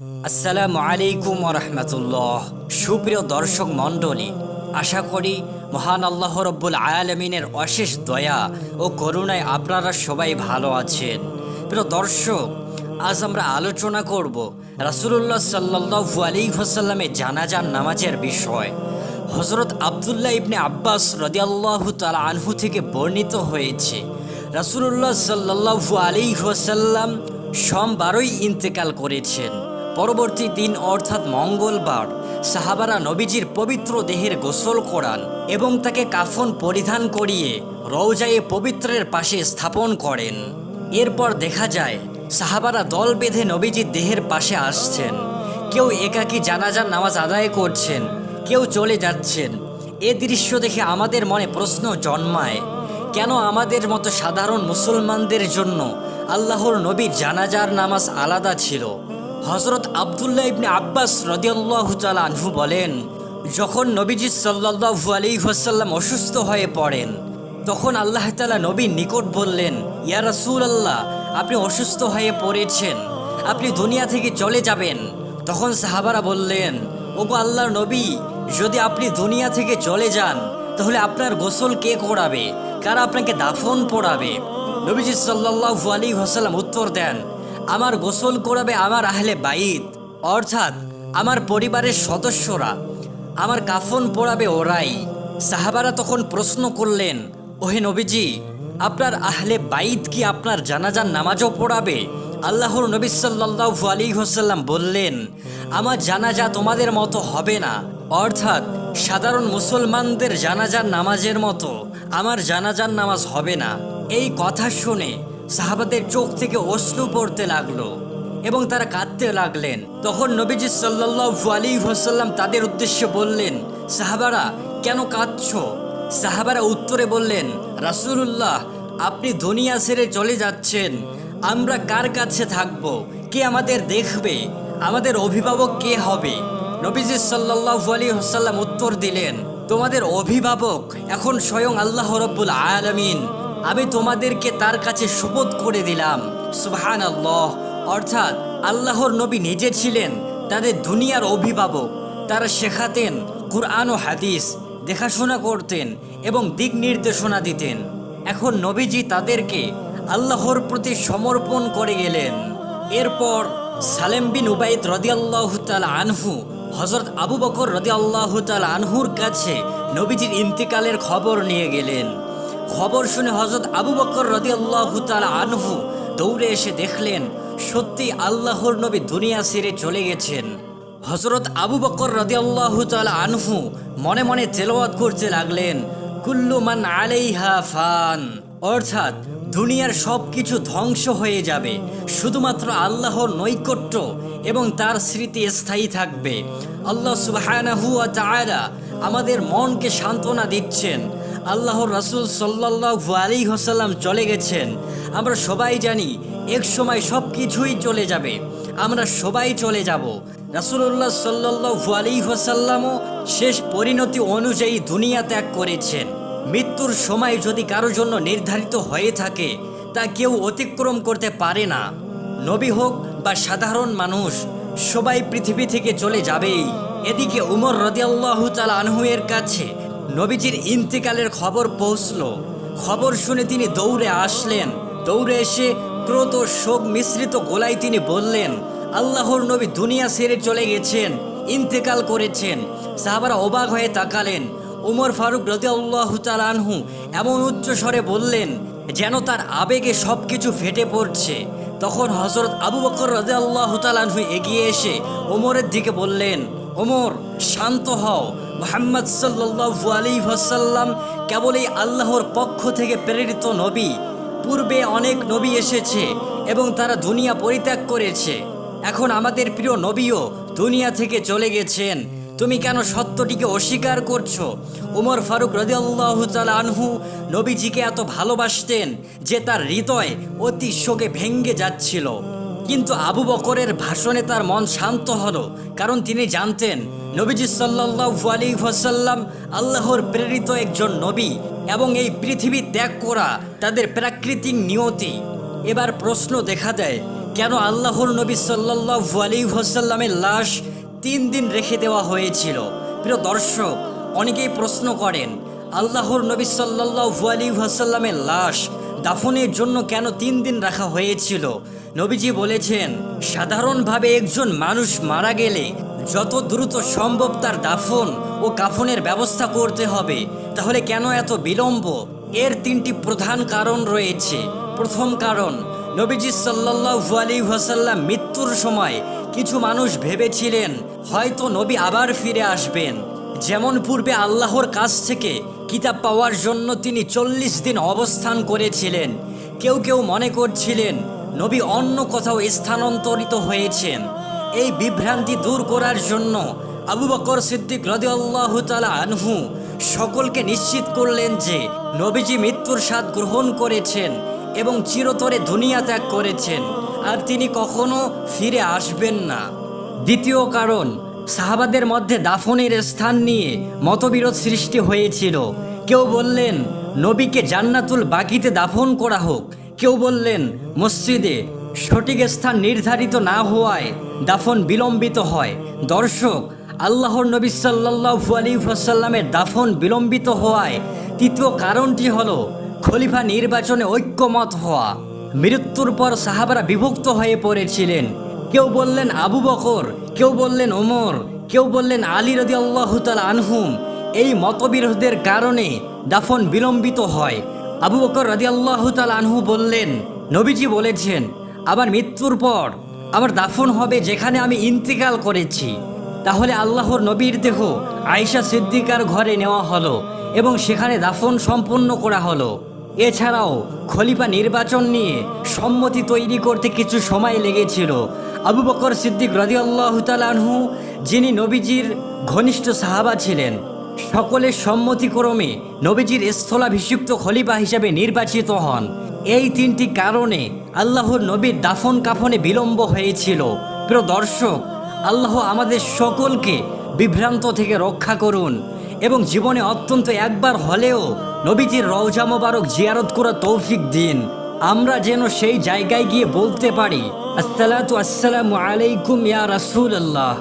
আসসালামু আলাইকুম রহমতুল্লাহ। সুপ্রিয় দর্শক মণ্ডলী, আশা করি মহান আল্লাহ রব্বুল আয়ালমিনের অশেষ দয়া ও করুণায় আপনারা সবাই ভালো আছেন। প্রিয় দর্শক, আজ আমরা আলোচনা করব রাসুলুল্লাহ সাল্লাহু আলী হোসাল্লামের জানাজান নামাজের বিষয়। হজরত আবদুল্লাহ ইবনে আব্বাস রদিয়াল্লাহু তালা আনহু থেকে বর্ণিত হয়েছে, রাসুলুল্লাহ সাল্লাহু আলী হোসাল্লাম সোমবারই ইন্তেকাল করেছেন। পরবর্তী দিন অর্থাৎ মঙ্গলবার, সাহাবারা নবীজির পবিত্র দেহের গোসল করান এবং তাকে কাফন পরিধান করিয়ে রওজায়ে পবিত্রের পাশে স্থাপন করেন। এরপর দেখা যায়, সাহাবারা দল বেঁধে নবীজির দেহের পাশে আসছেন। কেউ একাকী জানাজার নামাজ আদায় করছেন, কেউ চলে যাচ্ছেন। এ দৃশ্য দেখে আমাদের মনে প্রশ্ন জন্মায়, কেন আমাদের মতো সাধারণ মুসলমানদের জন্য আল্লাহর নবীর জানাজার নামাজ আলাদা ছিল? হজরত আবদুল্লাহ ইবনে আব্বাস রদিয়াল্লাহু তাআলা আনহু বলেন, যখন নবীজি সাল্লাল্লাহু আলাইহি ওয়াসাল্লাম অসুস্থ হয়ে পড়েন, তখন আল্লাহ তালা নবীর নিকট বললেন, ইয়া রাসুল আল্লাহ আপনি অসুস্থ হয়ে পড়েছেন, আপনি দুনিয়া থেকে চলে যাবেন। তখন সাহাবারা বললেন, ওগো আল্লাহর নবী, যদি আপনি দুনিয়া থেকে চলে যান, তাহলে আপনার গোসল কে করাবে? কারা আপনাকে দাফন পড়াবে? নবীজি সাল্লাল্লাহু আলাইহি ওয়াসাল্লাম উত্তর দেন আমার গোসল করাবে আমার আহলে বাইত, অর্থাৎ আমার পরিবারের সদস্যরা। আমার কাফন পড়াবে ওরাই। সাহাবারা তখন প্রশ্ন করলেন, ওহে নবীজি, আপনার আহলে বাইত কি আপনার জানাজান নামাজও পড়াবে? আল্লাহর নবী সাল্লাল্লাহু আলাইহি হোসাল্লাম বললেন, আমার জানাজা তোমাদের মতো হবে না। অর্থাৎ সাধারণ মুসলমানদের জানাজার নামাজের মতো আমার জানাজার নামাজ হবে না। এই কথা শুনে সাহাবাদের চোখ থেকে অশ্রু পড়তে লাগল এবং তারা কাঁদতে লাগলেন। তখন নবীজি সাল্লাল্লাহু আলাইহি ওয়াসাল্লাম তাদের উদ্দেশ্যে বললেন, সাহাবারা, কেন কাঁদছো? সাহাবারা উত্তরে বললেন, রাসূলুল্লাহ, আপনি দুনিয়া ছেড়ে চলে যাচ্ছেন। আমরা কার কাছে থাকব? কে আমাদের দেখবে? আমাদের অভিভাবক কে হবে? নবীজি সাল্লাল্লাহু আলাইহি ওয়াসাল্লাম উত্তর দিলেন, তোমাদের অভিভাবক এখন স্বয়ং আল্লাহ রব্বুল আলামিন। আমি তোমাদেরকে তার কাছে শপথ করে দিলাম। সুবহান আল্লাহ অর্থাৎ আল্লাহর নবী নিজে ছিলেন, তাদের দুনিয়ার অভিভাবক। তারা শেখাতেন কুরআন ও হাদিস, দেখাশোনা করতেন এবং দিক নির্দেশনা দিতেন। এখন নবীজি তাদেরকে আল্লাহর প্রতি সমর্পণ করে গেলেন। এরপর সালেম বিন উবাইদ রদিয়াল্লাহ তাল আনহু হজরত আবু বকর রদিয়াল্লাহ তাল আনহুর কাছে নবীজির ইন্তিকালের খবর নিয়ে গেলেন। খবর শুনে হজরত আবু বকর রদিয়াল্লাহ তাল আনহু দৌড়ে এসে দেখলেন, সত্যি আল্লাহর নবী দুনিয়া ছেড়ে চলে গেছেন। হজরত আবু বকর রদিয়াল্লাহ তাল আনহু মনে মনে তেলাওয়াত করতে লাগলেন, কুল্লু মান আলাইহা ফান। অর্থাৎ, দুনিয়ার সব কিছু ধ্বংস হয়ে যাবে, শুধুমাত্র আল্লাহর নৈকট্য এবং তার স্মৃতি স্থায়ী থাকবে। আল্লাহ ওয়া আমাদের মনকে সান্ত্বনা দিচ্ছেন আল্লাহর রাসূল সাল্লাল্লাহু আলাইহি ওয়াসাল্লাম চলে গেছেন। আমরা সবাই জানি, এক সময় সব কিছুই চলে যাবে। আমরা সবাই চলে যাব। রাসূলুল্লাহ সাল্লাল্লাহু আলাইহি ওয়াসাল্লামও শেষ পরিণতি অনুযায়ী দুনিয়া ত্যাগ করেছেন। মৃত্যুর সময় যদি কারও জন্য নির্ধারিত হয়ে থাকে, তা কেউ অতিক্রম করতে পারে না। নবী হোক বা সাধারণ মানুষ, সবাই পৃথিবী থেকে চলে যাবেই। এদিকে উমর রদিয়াল্লাহু তাআলা আনহু এর কাছে নবীজির ইন্তেকালের খবর পৌঁছল। খবর শুনে তিনি দৌড়ে আসলেন। দৌড়ে এসে ক্রোত শোক মিশ্রিত গোলায় তিনি বললেন, আল্লাহর নবী দুনিয়া ছেড়ে চলে গেছেন, ইন্তেকাল করেছেন। সাহাবারা অবাক হয়ে তাকালেন। উমর ফারুক রদিয়াল্লাহু এমন উচ্চ স্বরে বললেন, যেন তার আবেগে সব কিছু ফেটে পড়ছে। তখন হজরত আবু বকর রদিয়াল্লাহু তাআলা আনহু এগিয়ে এসে ওমরের দিকে বললেন ওমর শান্ত হও। মোহাম্মদ সাল্লাল্লাহু আলাইহি ওয়াসাল্লাম কেবলই আল্লাহর পক্ষ থেকে প্রেরিত নবী। পূর্বে অনেক নবী এসেছে এবং তারা দুনিয়া পরিত্যাগ করেছে। এখন আমাদের প্রিয় নবীও দুনিয়া থেকে চলে গেছেন। তুমি কেন সত্যটিকে অস্বীকার করছ? উমর ফারুক রদিয়াল্লাহু তাআলা আনহু নবীজিকে এত ভালোবাসতেন যে তার হৃদয় অতি শোকে ভেঙ্গে যাচ্ছিল। কিন্তু আবু বকরের ভাষণে তার মন শান্ত হলো, কারণ তিনি জানতেন, নবীজি সাল্লাল্লাহু আলাইহি ওয়াসাল্লাম আল্লাহর প্রেরিত একজন নবী এবং এই পৃথিবী ত্যাগ করা তাদের প্রাকৃতিক নিয়তি। এবার প্রশ্ন দেখা দেয়, কেন আল্লাহর নবী সাল্লাল্লাহু আলাইহি ওয়াসাল্লামের লাশ তিন দিন রেখে দেওয়া হয়েছিল? প্রিয় দর্শক, অনেকেই প্রশ্ন করেন, আল্লাহর নবী সাল্লাল্লাহু আলাইহি ওয়াসাল্লামের লাশ দাফনের জন্য কেন তিন দিন রাখা হয়েছিল? নবীজি বলেছেন, সাধারণভাবে একজন মানুষ মারা গেলে যত দ্রুত সম্ভব তার দাফন ও কাফনের ব্যবস্থা করতে হবে। তাহলে কেন এত বিলম্ব? এর তিনটি প্রধান কারণ রয়েছে। প্রথম কারণ, নবীজি সাল্লাল্লাহু আলাইহি ওয়াসাল্লাম মৃত্যুর সময় কিছু মানুষ ভেবেছিলেন, হয়তো নবী আবার ফিরে আসবেন। যেমন পূর্বে আল্লাহর কাছ থেকে কিতাব পাওয়ার জন্য তিনি চল্লিশ দিন অবস্থান করেছিলেন। কেউ কেউ মনে করছিলেন, নবী অন্য কোথাও স্থানান্তরিত হয়েছেন। এই বিভ্রান্তি দূর করার জন্য আবু বকর সিদ্দিক রদিয়াল্লাহু তাআলা আনহু সকলকে নিশ্চিত করলেন যে, নবীজি মৃত্যুর স্বাদ গ্রহণ করেছেন এবং চিরতরে দুনিয়া ত্যাগ করেছেন। আর তিনি কখনো ফিরে আসবেন না। দ্বিতীয় কারণ সাহাবাদের মধ্যে দাফনের স্থান নিয়ে মতবিরোধ সৃষ্টি হয়েছিল। কেউ বললেন, নবীকে জান্নাতুল বাকিতে দাফন করা হোক। কেউ বললেন, মসজিদে সঠিক স্থান নির্ধারিত না হওয়ায় দাফন বিলম্বিত হয়। দর্শক, আল্লাহর নবী সাল্লাল্লাহু আলাইহি ওয়াসাল্লামের দাফন বিলম্বিত হওয়ায় তৃতীয় কারণটি হল খলিফা নির্বাচনে ঐক্যমত হওয়া। মৃত্যুর পর সাহাবারা বিভক্ত হয়ে পড়েছিলেন। কেউ বললেন আবু বকর, কেউ বললেন ওমর, কেউ বললেন আলী রদি আল্লাহ আনহুম। এই মতবিরোধের কারণে দাফন বিলম্বিত হয়। আবু বকর রদি আল্লাহ আনহু বললেন, নবীজি বলেছেন, আমার মৃত্যুর পর আমার দাফন হবে যেখানে আমি ইন্তিকাল করেছি। তাহলে আল্লাহর নবীর দেহ আয়েশা সিদ্দিকার ঘরে নেওয়া হলো এবং সেখানে দাফন সম্পন্ন করা হলো। এছাড়াও খলিফা নির্বাচন নিয়ে সম্মতি তৈরি করতে কিছু সময় লেগেছিল। আবু বকর সিদ্দিক রদিয়াল্লাহ তালানহু যিনি নবীজির ঘনিষ্ঠ সাহাবা ছিলেন, সকলের সম্মতিক্রমে নবীজির স্থলাভিষিক্ত খলিফা হিসেবে নির্বাচিত হন। এই তিনটি কারণে আল্লাহর নবীর দাফন কাফনে বিলম্ব হয়েছিল। প্রিয় দর্শক, আল্লাহ আমাদের সকলকে বিভ্রান্ত থেকে রক্ষা করুন। এবং জীবনে অত্যন্ত একবার হলেও নবীজির রওজা মোবারক জিয়ারত করা তৌফিক দিন। আমরা যেন সেই জায়গায় গিয়ে বলতে পারি, আসসালাতু আসসালামু আলাইকুম ইয়া রাসূলুল্লাহ।